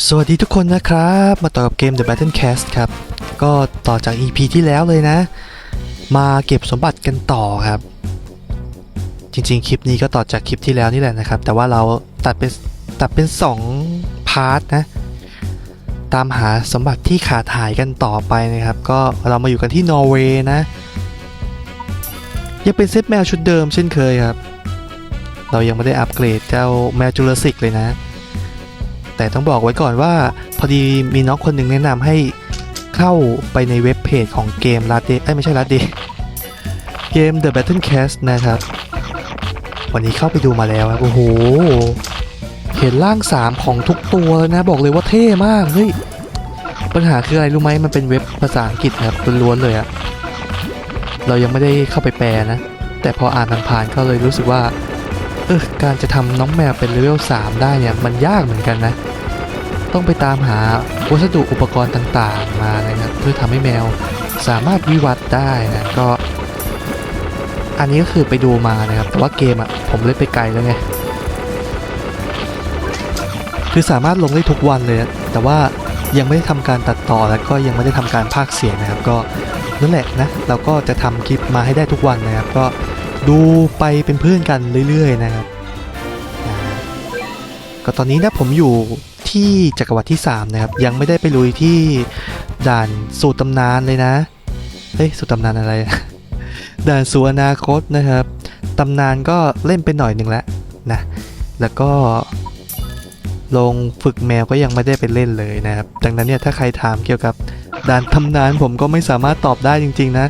สวัสดีทุกคนนะครับ มาต่อกับเกม The Battle Cast ครับ ก็ต่อจาก EP ที่แล้วเลยนะ มาเก็บสมบัติกันต่อครับ จริงๆ คลิปนี้ก็ต่อจากคลิปที่แล้วนี่แหละนะครับ แต่ว่าเราตัดเป็นตัดเป็น 2 พาร์ทนะ ตามหาสมบัติที่ขาดหายกันต่อไปนะครับ ก็เรามาอยู่กันที่นอร์เวย์นะ ยังเป็นเซตแมวชุดเดิมเช่นเคยครับ เรายังไม่ได้อัปเกรดเจ้าแมวจูราสสิกเลยนะ แต่ต้องบอกไว้ก่อนว่า พอดีมีน้องคนหนึ่งแนะนำให้เข้าไปในเว็บเพจของเกมลาเดเอ้ยไม่ใช่ลาเดเกม The Battle Cast นะครับ วันนี้เข้าไปดูมาแล้วครับโอ้โห เห็นร่าง 3 ของทุกตัวเลยนะ บอกเลยว่าเท่มากเฮ้ยปัญหาคืออะไรรู้ไหมมันเป็นเว็บภาษาอังกฤษครับล้วนๆเลยอะเรายังไม่ได้เข้าไปแปลนะ แต่พออ่านผ่านๆก็เลยรู้สึกว่า เออการจะทำน้องแมวเป็นเลเวล3ได้เนี่ยมันยากเหมือนกันนะ ต้องไปตามหาวัสดุอุปกรณ์ต่างๆมานะครับ เพื่อทำให้แมวสามารถวิวัฒน์ได้นะก็ อันนี้ก็คือไปดูมานะครับ แต่ว่าเกมอะผมเล่นไปไกลแล้วไงคือสามารถลงได้ทุกวันเลยนะแต่ว่ายังไม่ได้ทำการตัดต่อแล้วก็ยังไม่ได้ทำการพากเสียงนะครับ ก็นั่นแหละนะเราก็จะทำคลิปมาให้ได้ทุกวันนะครับก็ ดูไปเป็นเพื่อนกันเรื่อยๆนะครับก็ตอนนี้นะผมอยู่ที่จักรวรรดิที่ 3 นะครับ ยังไม่ได้ไปลุยที่ด่านสู่ตำนานเลยนะเฮ้ยสู่ตำนานอะไร ด่านสู่อนาคตนะครับตำนานก็เล่นไปหน่อยหนึ่งแล้วนะแล้วก็ลงฝึกแมวก็ยังไม่ได้ไปเล่นเลยนะครับ ดังนั้นเนี่ยถ้าใครถามเกี่ยวกับ ด่านตำนานผมก็ไม่สามารถตอบได้จริง ๆ นะ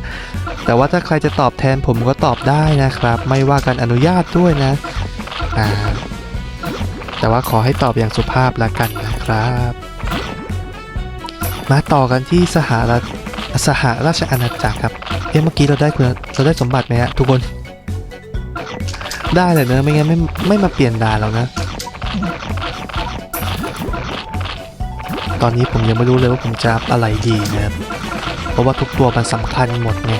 แต่ว่าถ้าใครจะตอบแทนผมก็ตอบได้นะครับ ไม่ว่าการอนุญาตด้วยนะอ่าแต่ว่าขอให้ตอบอย่างสุภาพละกันนะครับ มาต่อกันที่สหรัฐสหราชอาณาจักรครับเอ๊ะเมื่อกี้เราได้คุณเราได้สมบัติไหมฮะทุกคนได้เลยเนอะไม่งั้นไม่ไม่มาเปลี่ยนด่านแล้วนะ ตอนนี้ผมยังไม่รู้เลยว่าผมจะอัพอะไรดีนะครับ เพราะว่าทุกตัวมันสำคัญหมดไง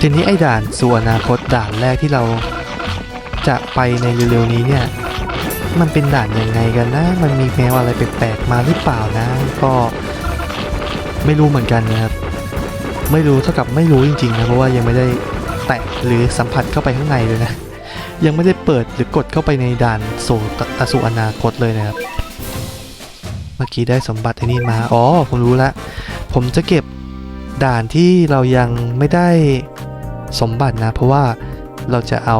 ทีนี้ไอ้ด่านส่วนอนาคตด่านแรกที่เราจะไปในเร็วๆนี้เนี่ย มันเป็นด่านยังไงกันนะ มันมีแมวอะไรแปลกๆมาหรือเปล่านะ ก็ไม่รู้เหมือนกันนะครับ ไม่รู้เท่ากับไม่รู้จริงๆนะ เพราะว่ายังไม่ได้แตะหรือสัมผัสเข้าไปข้างในเลยนะ ยังไม่ได้เปิดหรือกดเข้าไปในด่านสู่อสู่อนาคตเลยนะครับ เมื่อกี้ได้สมบัติไอ้นี่มา อ๋อ ผมรู้ละ ผมจะเก็บด่านที่เรายังไม่ได้สมบัตินะ เพราะว่าเราจะเอา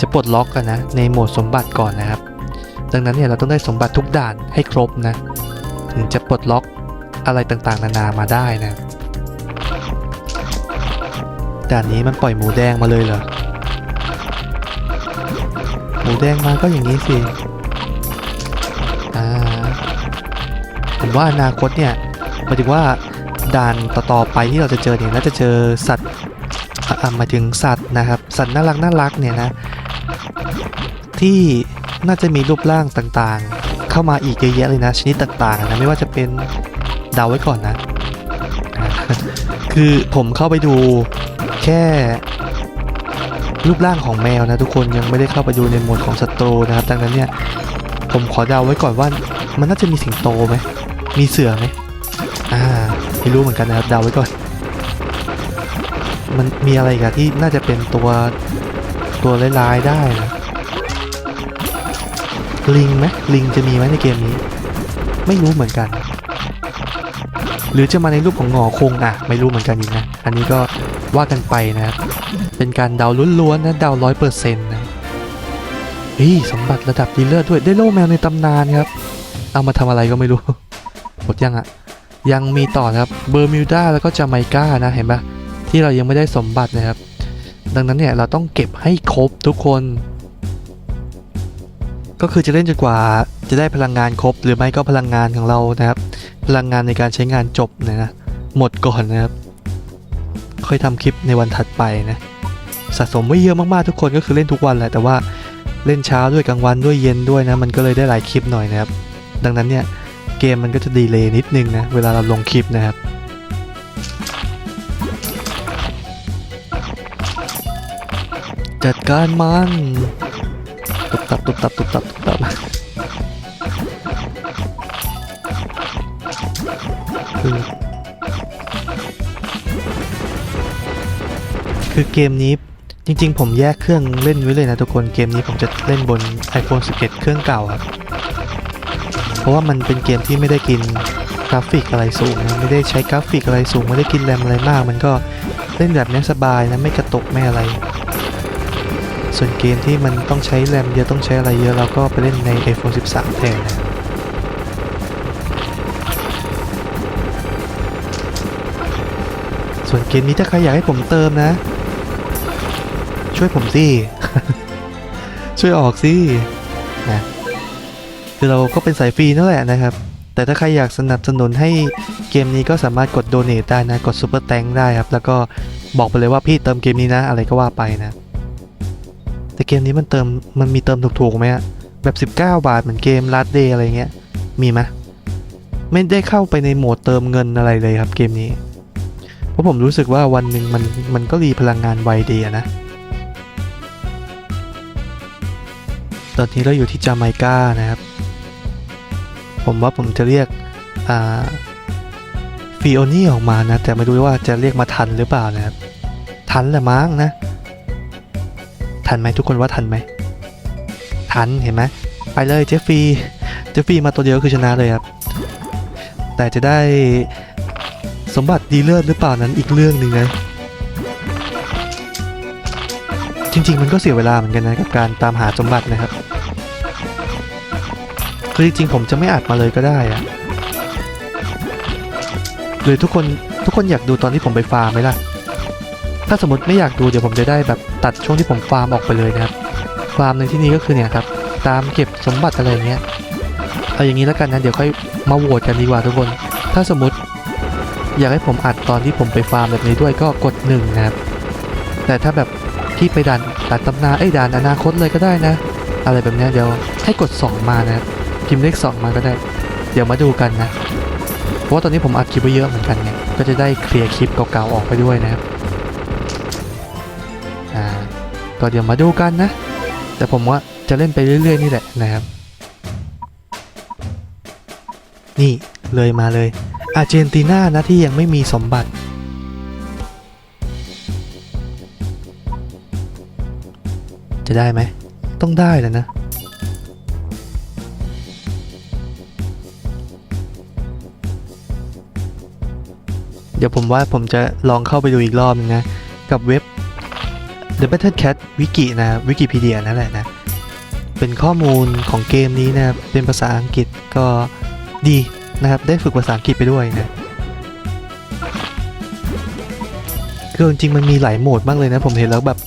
จะปลดล็อกกันนะ ในโหมดสมบัติก่อนนะครับ ดังนั้นเนี่ยเราต้องได้สมบัติทุกด่านให้ครบนะ ถึงจะปลดล็อกอะไรต่างๆ นานามาได้นะด่านนี้มันปล่อยหมูแดงมาเลยเหรอ หมูแดงมาก็อย่างนี้สิอ่าผมว่าอนาคตเนี่ยหมายถึงว่าด่านต่อๆไปที่เราจะเจอเนี่ยน่าจะเจอสัตว์หมายถึงสัตว์นะครับ สัตว์น่ารักน่ารักเนี่ยนะ ที่น่าจะมีรูปร่างต่างๆ เข้ามาอีกเยอะแยะเลยนะ ชนิดต่างๆนะไม่ว่าจะเป็นเดาไว้ก่อนนะ คือผมเข้าไปดูแค่ รูปร่างของแมวนะทุกคนยังไม่ได้เข้าไปดูในโหมดของศัตรูนะครับดังนั้นเนี่ยผมขอเดาไว้ก่อนว่ามันน่าจะมีสิงโตไหมมีเสือไหมอ่าไม่รู้เหมือนกันนะครับเดาไว้ก่อน มันมีอะไรกันที่น่าจะเป็นตัวตัวร้ายๆได้นะลิงไหมลิงจะมีไหมในเกมนี้ ไม่รู้เหมือนกัน หรือจะมาในรูปของงอคงอะ ไม่รู้เหมือนกันอีกนะอันนี้ก็ ว่ากันไปนะครับ เป็นการเดาล้วนๆนะเดาร้อยเปอร์เซ็นต์นะเฮ้ยสมบัติระดับดีเลิศด้วยได้โล่แมวในตำนานครับ เอามาทำอะไรก็ไม่รู้หมดยังอะยังมีต่อนะครับเบอร์มิวดาแล้วก็จาไมกานะเห็นปะที่เรายังไม่ได้สมบัตินะครับ ดังนั้นเนี่ยเราต้องเก็บให้ครบทุกคน ก็คือจะเล่นจนกว่าจะได้พลังงานครบ หรือไม่ก็พลังงานของเรานะครับ พลังงานในการใช้งานจบนยนะหมดก่อนนะครับ ค่อยทำคลิปในวันถัดไปนะสะสมไว้เยอะมากๆทุกคนก็คือเล่นทุกวันแหละแต่ว่าเล่นเช้าด้วยกลางวันด้วยเย็นด้วยนะมันก็เลยได้หลายคลิปหน่อยนะครับดังนั้นเนี่ยเกมมันก็จะดีเลย์นิดนึงนะเวลาเราลงคลิปนะครับจัดการมันตุบตับตุบตับตุบตับตุบตับคือ คือเกมนี้จริงๆ ผมแยกเครื่องเล่นไว้เลยนะทุกคนเกมนี้ผมจะเล่นบน iPhone 11 เครื่องเก่าครับเพราะว่ามันเป็นเกมที่ไม่ได้กินกราฟิกอะไรสูงนะไม่ได้ใช้กราฟิกอะไรสูงไม่ได้กินแรมอะไรมาก มันก็เล่นแบบนี้สบายนะไม่กระตุกไม่อะไร ส่วนเกมที่มันต้องใช้แรมเยอะต้องใช้อะไรเยอะเราก็ไปเล่นใน iPhone 13 แทนนะส่วนเกมนี้ถ้าใครอยากให้ผมเติมนะ ช่วยผมสิ ช่วยออกสินะคือเราก็เป็นสายฟรีนั่นแหละนะครับ แต่ถ้าใครอยากสนับสนุนให้เกมนี้ก็สามารถกดโดเน a ได้นะ กดซูเปอร์แตงได้ครับ แล้วก็บอกไปเลยว่าพี่เติมเกมนี้นะ อะไรก็ว่าไปนะ แต่เกมนี้มันเติมมันมีเติมถูกๆไหมฮะแบบ 19 บาทเหมือนเกม Last Day อะไรเงี้ย มีไหมไม่ได้เข้าไปในโหมดเติมเงินอะไรเลยครับเกมนี้ เพราะผมรู้สึกว่าวันหนึ่งมันมันก็รีพลังงานไวเดีอะนะ ตอนนี้เราอยู่ที่จาไมกานะครับ ผมว่าผมจะเรียกฟิโอนี่ออกมานะ แต่ไม่รู้ว่าจะเรียกมาทันหรือเปล่านะครับ ทันแหละมั้งนะ ทันไหมทุกคนว่าทันไหม ทันเห็นไหมไปเลยเจฟฟี่เจฟฟี่มาตัวเดียวคือชนะเลยครับ แต่จะได้สมบัติดีเลิศหรือเปล่านั้นอีกเรื่องหนึ่งนะ จริง ๆ มันก็เสียเวลาเหมือนกันนะกับการตามหาสมบัตินะครับ คือจริงๆผมจะไม่อัดมาเลยก็ได้อะหรือทุกคนทุกคนอยากดูตอนที่ผมไปฟาร์มไหมล่ะ ถ้าสมมติไม่อยากดูเดี๋ยวผมจะได้แบบตัดช่วงที่ผมฟาร์มออกไปเลยนะครับ ฟาร์มในที่นี้ก็คือเนี่ยครับ ตามเก็บสมบัติอะไรเงี้ย เอาอย่างนี้แล้วกันนะเดี๋ยวค่อยมาโหวตกันดีกว่าทุกคน ถ้าสมมติอยากให้ผมอัดตอนที่ผมไปฟาร์มแบบนี้ด้วยก็กดหนึ่งนะครับ แต่ถ้าแบบ ที่ไปด่านด่านตำนานไอ้ด่านอนาคตเลยก็ได้นะ อะไรแบบนี้เดี๋ยวให้กด 2 มานะพิมพ์เลข 2 มาก็ได้ เดี๋ยวมาดูกันนะ เพราะว่าตอนนี้ผมอัดคลิปไว้เยอะเหมือนกันไงก็จะได้เคลียร์คลิปเก่าๆออกไปด้วยนะครับอ่าก็เดี๋ยวมาดูกันนะ แต่ผมว่าจะเล่นไปเรื่อยๆนี่แหละนะครับ นี่เลยมาเลยอาร์เจนตินานะที่ยังไม่มีสมบัติ จะได้ไหม ต้องได้แล้วนะ เดี๋ยวผมว่าผมจะลองเข้าไปดูอีกรอบนึงนะ กับเว็บ The Battle Cat Wiki นะวิกิพีเดียนั่นแหละนะ เป็นข้อมูลของเกมนี้นะเป็นภาษาอังกฤษก็ดีนะครับ ได้ฝึกภาษาอังกฤษไปด้วยนะคือจริงมันมีหลายโหมดมากเลยนะ ผมเห็นแล้วแบบ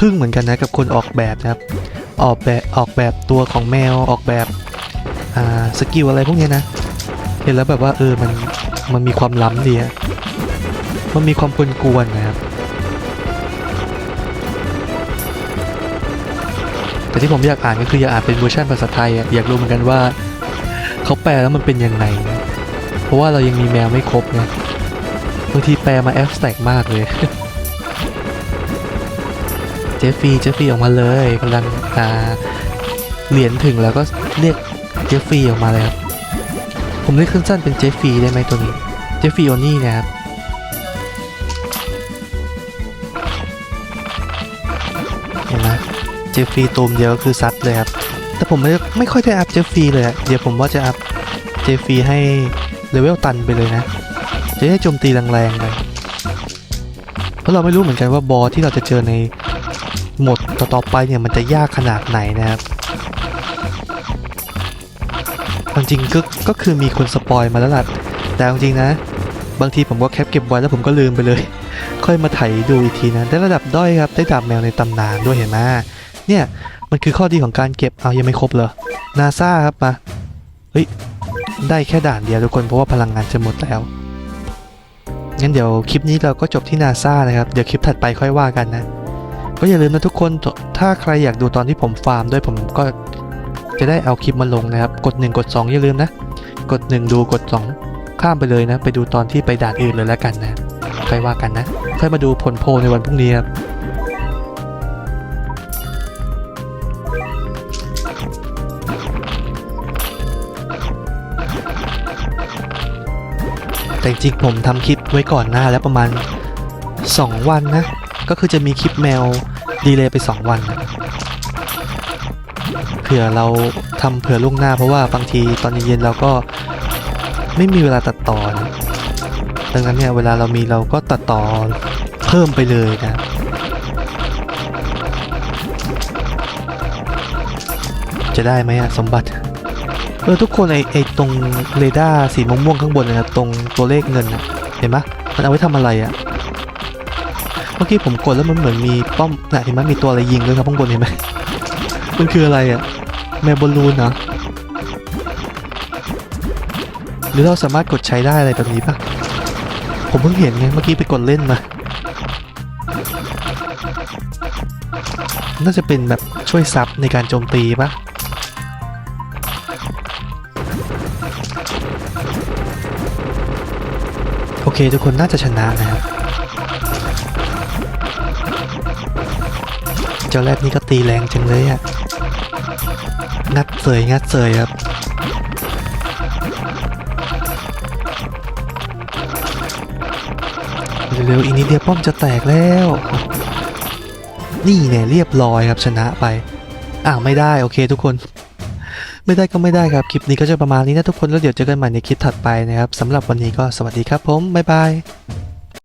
ทึ่งเหมือนกันนะกับคนออกแบบนะครับ ออกแบบออกแบบตัวของแมวออกแบบอ่าสกิลอะไรพวกนี้นะ เห็นแล้วแบบว่าเออมันมันมีความล้ำดีอะมันมีความกวนๆนะครับแต่ที่ผมอยากอ่านก็คืออยากอ่านเป็นเวอร์ชันภาษาไทยอะอยากรู้เหมือนกันว่าเขาแปลแล้วมันเป็นยังไง เพราะว่าเรายังมีแมวไม่ครบไงบางทีแปลมาแอฟแตกมากเลย เจฟฟี่เจฟฟี่ออกมาเลยกำลังอ่าเหรียญถึงแล้วก็เรียกเจฟฟี่ออกมาเลยครับผมเรียกสั้นๆเป็นเจฟฟี่ได้ไหมตัวนี้เจฟฟี่โอนี่นะครับเห็นไหมเจฟฟี่ตูมเดียวก็คือซัดเลยครับแต่ผมไม่ไม่ค่อยได้อัพเจฟฟี่เลยอะเดี๋ยวผมว่าจะอัพเจฟฟี่ให้เลเวลตันไปเลยนะจะได้โจมตีแรงๆเลยเพราะเราไม่รู้เหมือนกันว่าบอสที่เราจะเจอใน หมดต่อๆไปเนี่ยมันจะยากขนาดไหนนะครับความจริงก็ก็คือมีคนสปอยมาแล้วล่ะแต่จริงนะ บางทีผมก็แคปเก็บไว้แล้วผมก็ลืมไปเลย ค่อยมาไถดูอีกทีนะได้ระดับด้อยครับได้ดาบแมวในตำนานด้วยเห็นไหมเนี่ยมันคือข้อดีของการเก็บเอายังไม่ครบเลยนาซาครับมาเฮ้ยได้แค่ด่านเดียวทุกคนเพราะว่าพลังงานจะหมดแล้วงั้นเดี๋ยวคลิปนี้เราก็จบที่นาซานะครับ เดี๋ยวคลิปถัดไปค่อยว่ากันนะ ก็อย่าลืมนะทุกคนถ้าใครอยากดูตอนที่ผมฟาร์มด้วยผมก็จะได้เอาคลิปมาลงนะครับ กด 1 กด 2 อย่าลืมนะ กด 1 ดูกด 2 ข้ามไปเลยนะ ไปดูตอนที่ไปด่านอื่นเลยแล้วกันนะค่อยว่ากันนะค่อยมาดูผลโพในวันพรุ่งนี้ครับแต่จริงผมทำคลิปไว้ก่อนหน้าแล้วประมาณ 2 วันนะ ก็คือจะมีคลิปแมวดีเลยไป 2 วันเผื่อเราทำเผื่อล่วงหน้าเพราะว่าบางทีตอนเย็นๆเราก็ไม่มีเวลาตัดต่อนะดังนั้นเนี่ยเวลาเรามีเราก็ตัดต่อเพิ่มไปเลยนะจะได้ไหมอะสมบัติเออทุกคนไอไอตรงเรดาร์สีม่วงๆข้างบนนะครับตรงตัวเลขเงินเห็นไหมมันเอาไว้ทำอะไรอะ มื่อกี้ผมกดแล้วมันเหมือนมีป้อมนะเห็นไหมมีตัวอะไรยิงด้วยครับข้างบนเห็นไหมมันคืออะไรอะแมบอลลูนเหรอหรือเราสามารถกดใช้ได้อะไรแบบนี้ปะผมเพิ่งเห็นไงเมื่อกี้ไปกดเล่นมา น่าจะเป็นแบบช่วยซับในการโจมตีปะโอเคทุกคนน่าจะชนะนะครับ เจ้าแรดนี่ก็ตีแรงจังเลยอะงัดเสยงัดเสยครับเร็วๆอีกนิดเดียวป้อมจะแตกแล้ว นี่เนี่ยเรียบร้อยครับชนะไป อ้าวไม่ได้โอเคทุกคน ไม่ได้ก็ไม่ได้ครับ คลิปนี้ก็จะประมาณนี้นะทุกคนแล้วเดี๋ยวเจอกันใหม่ในคลิปถัดไปนะครับสำหรับวันนี้ก็สวัสดีครับผม บ๊ายบาย